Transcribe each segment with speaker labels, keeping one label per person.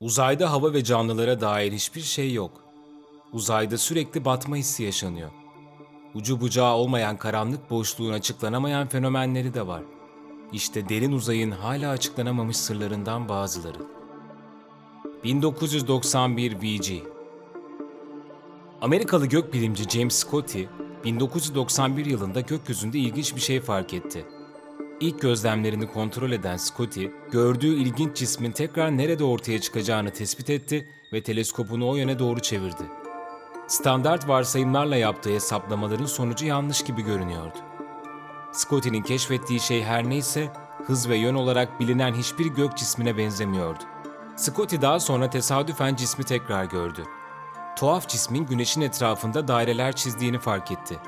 Speaker 1: Uzayda hava ve canlılara dair hiçbir şey yok. Uzayda sürekli batma hissi yaşanıyor. Ucu bucağı olmayan karanlık boşluğun açıklanamayan fenomenleri de var. İşte derin uzayın hala açıklanamamış sırlarından bazıları. 1991 VG Amerikalı gökbilimci James Scotty, 1991 yılında gökyüzünde ilginç bir şey fark etti. İlk gözlemlerini kontrol eden Scotty, gördüğü ilginç cismin tekrar nerede ortaya çıkacağını tespit etti ve teleskopunu o yöne doğru çevirdi. Standart varsayımlarla yaptığı hesaplamaların sonucu yanlış gibi görünüyordu. Scotty'nin keşfettiği şey her neyse, hız ve yön olarak bilinen hiçbir gök cismine benzemiyordu. Scotty daha sonra tesadüfen cismi tekrar gördü. Tuhaf cismin güneşin etrafında daireler çizdiğini fark etti.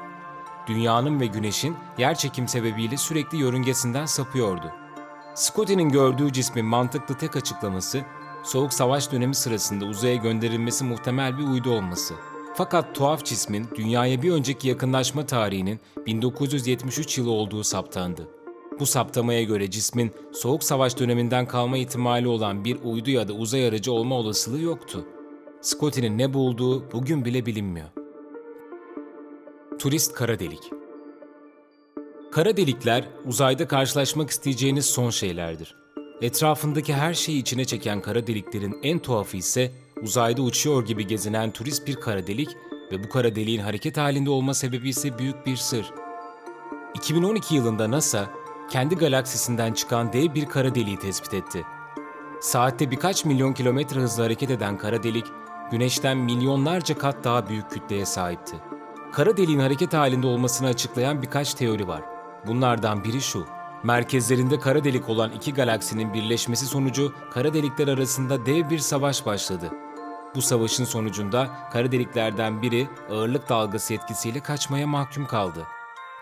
Speaker 1: Dünyanın ve güneşin yer çekim sebebiyle sürekli yörüngesinden sapıyordu. Scotty'nin gördüğü cismin mantıklı tek açıklaması, Soğuk Savaş dönemi sırasında uzaya gönderilmesi muhtemel bir uydu olması. Fakat tuhaf cismin dünyaya bir önceki yakınlaşma tarihinin 1973 yılı olduğu saptandı. Bu saptamaya göre cismin Soğuk Savaş döneminden kalma ihtimali olan bir uydu ya da uzay aracı olma olasılığı yoktu. Scotty'nin ne bulduğu bugün bile bilinmiyor. Turist kara delik. Kara delikler uzayda karşılaşmak isteyeceğiniz son şeylerdir. Etrafındaki her şeyi içine çeken kara deliklerin en tuhafı ise uzayda uçuyor gibi gezinen turist bir kara delik ve bu kara deliğin hareket halinde olma sebebi ise büyük bir sır. 2012 yılında NASA kendi galaksisinden çıkan dev bir kara deliği tespit etti. Saatte birkaç milyon kilometre hızla hareket eden kara delik, Güneş'ten milyonlarca kat daha büyük kütleye sahipti. Kara deliğin hareket halinde olmasını açıklayan birkaç teori var. Bunlardan biri şu. Merkezlerinde kara delik olan iki galaksinin birleşmesi sonucu kara delikler arasında dev bir savaş başladı. Bu savaşın sonucunda kara deliklerden biri ağırlık dalgası etkisiyle kaçmaya mahkum kaldı.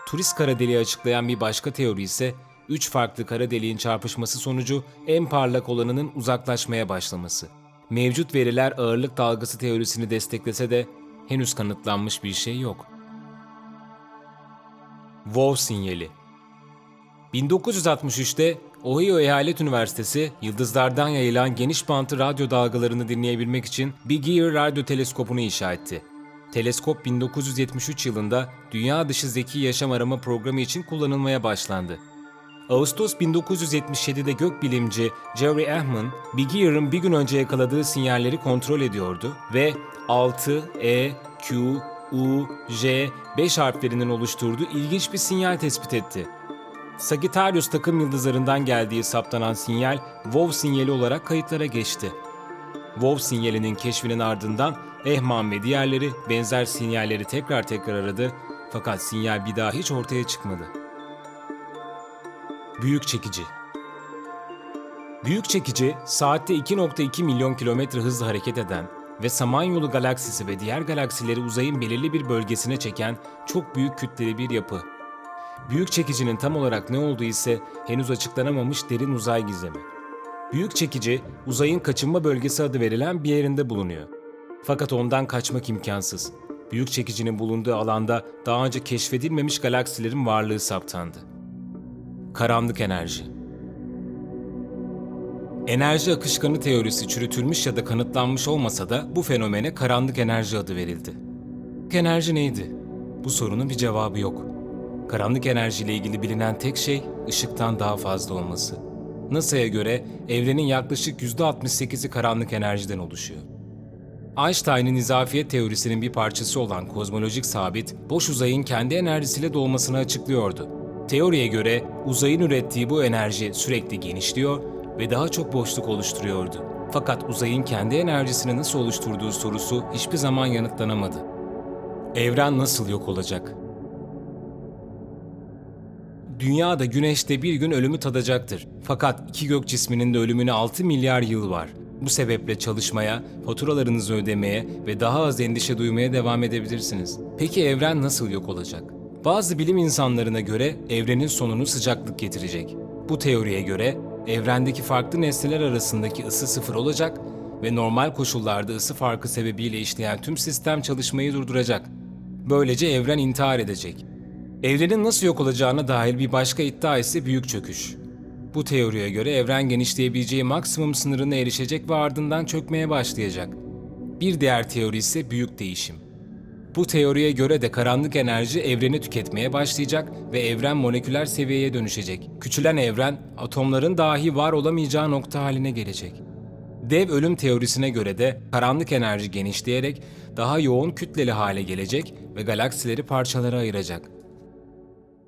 Speaker 1: Turist kara deliği açıklayan bir başka teori ise üç farklı kara deliğin çarpışması sonucu en parlak olanının uzaklaşmaya başlaması. Mevcut veriler ağırlık dalgası teorisini desteklese de henüz kanıtlanmış bir şey yok. WoW sinyali 1963'te Ohio Eyalet Üniversitesi yıldızlardan yayılan geniş bantlı radyo dalgalarını dinleyebilmek için Big Ear radyo teleskopunu inşa etti. Teleskop 1973 yılında dünya dışı zeki yaşam arama programı için kullanılmaya başlandı. Ağustos 1977'de gökbilimci Jerry Ahman, Big Ear'ın bir gün önce yakaladığı sinyalleri kontrol ediyordu ve 6, E, Q, U, J, 5 harflerinin oluşturduğu ilginç bir sinyal tespit etti. Sagittarius takım yıldızlarından geldiği saptanan sinyal WoW sinyali olarak kayıtlara geçti. WoW sinyalinin keşfinin ardından Ehman ve diğerleri benzer sinyalleri tekrar tekrar aradı fakat sinyal bir daha hiç ortaya çıkmadı. Büyük çekici Büyük çekici, saatte 2.2 milyon kilometre hızla hareket eden ve Samanyolu galaksisi ve diğer galaksileri uzayın belirli bir bölgesine çeken çok büyük kütleli bir yapı. Büyük çekicinin tam olarak ne olduğu ise henüz açıklanamamış derin uzay gizemi. Büyük çekici, uzayın kaçınma bölgesi adı verilen bir yerinde bulunuyor. Fakat ondan kaçmak imkansız. Büyük çekicinin bulunduğu alanda daha önce keşfedilmemiş galaksilerin varlığı saptandı. Karanlık enerji Enerji akışkanı teorisi çürütülmüş ya da kanıtlanmış olmasa da bu fenomene karanlık enerji adı verildi. Enerji neydi? Bu sorunun bir cevabı yok. Karanlık enerji ile ilgili bilinen tek şey ışıktan daha fazla olması. NASA'ya göre evrenin yaklaşık %68'i karanlık enerjiden oluşuyor. Einstein'ın izafiyet teorisinin bir parçası olan kozmolojik sabit, boş uzayın kendi enerjisiyle dolmasını açıklıyordu. Teoriye göre uzayın ürettiği bu enerji sürekli genişliyor ve daha çok boşluk oluşturuyordu. Fakat uzayın kendi enerjisini nasıl oluşturduğu sorusu hiçbir zaman yanıtlanamadı. Evren nasıl yok olacak? Dünya da Güneş'te bir gün ölümü tadacaktır. Fakat iki gök cisminin de ölümüne 6 milyar yıl var. Bu sebeple çalışmaya, faturalarınızı ödemeye ve daha az endişe duymaya devam edebilirsiniz. Peki evren nasıl yok olacak? Bazı bilim insanlarına göre evrenin sonunu sıcaklık getirecek. Bu teoriye göre evrendeki farklı nesneler arasındaki ısı sıfır olacak ve normal koşullarda ısı farkı sebebiyle işleyen tüm sistem çalışmayı durduracak. Böylece evren intihar edecek. Evrenin nasıl yok olacağına dair bir başka iddia ise büyük çöküş. Bu teoriye göre evren genişleyebileceği maksimum sınırına erişecek ve ardından çökmeye başlayacak. Bir diğer teori ise büyük değişim. Bu teoriye göre de karanlık enerji evreni tüketmeye başlayacak ve evren moleküler seviyeye dönüşecek. Küçülen evren atomların dahi var olamayacağı nokta haline gelecek. Dev ölüm teorisine göre de karanlık enerji genişleyerek daha yoğun kütleli hale gelecek ve galaksileri parçalara ayıracak.